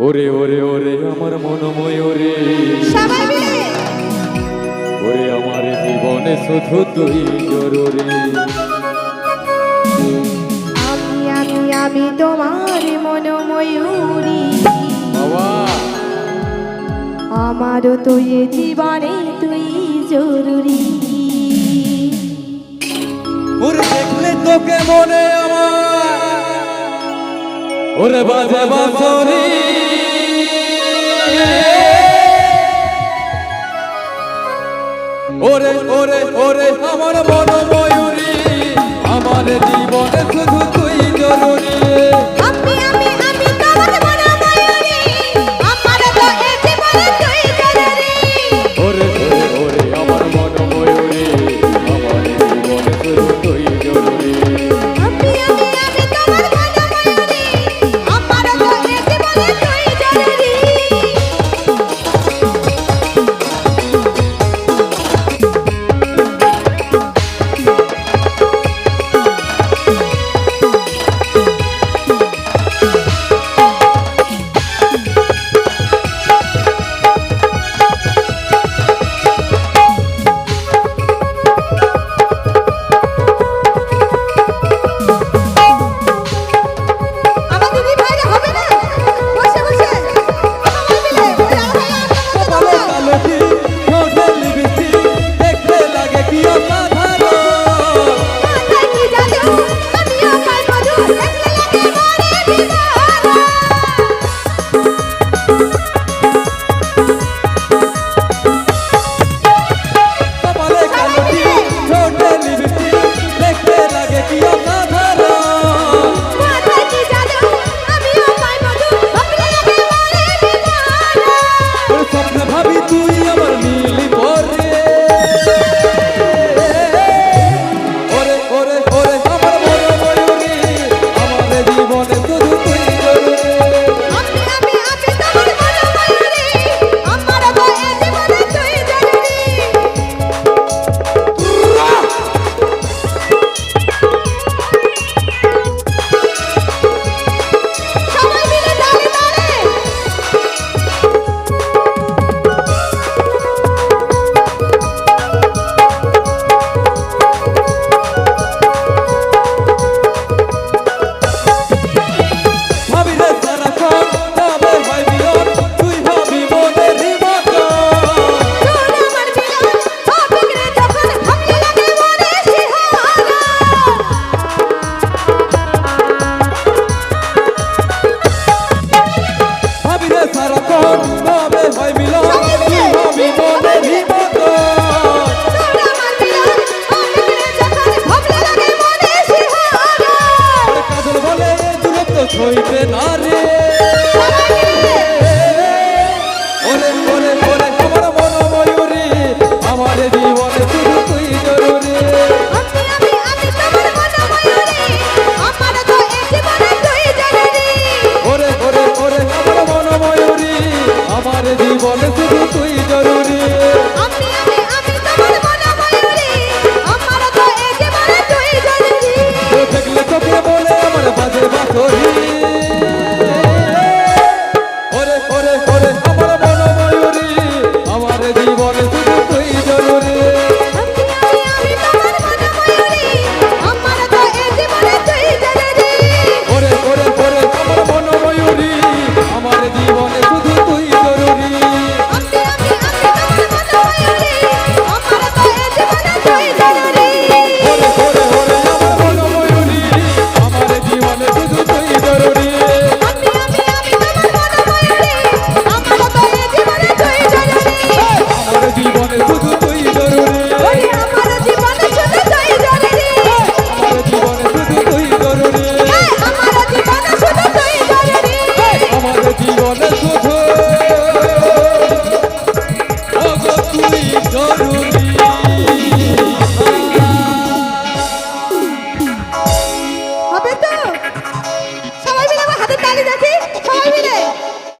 ওরে ওরে ওরে আমার মনময় ওরে। ওরে আমার জীবনে শুধু তুই জরুরি। আমি আমি আমি তোমার মনময়ূরী বাবা। আমারও তুই জীবনে তুই জরুরি। ওরে দেখলে তোকে মনে আমার। ওরে বাজে বাসরি ওরে ওরে ওরে আমার মন ময়ূরী আমার জীবনে শুধু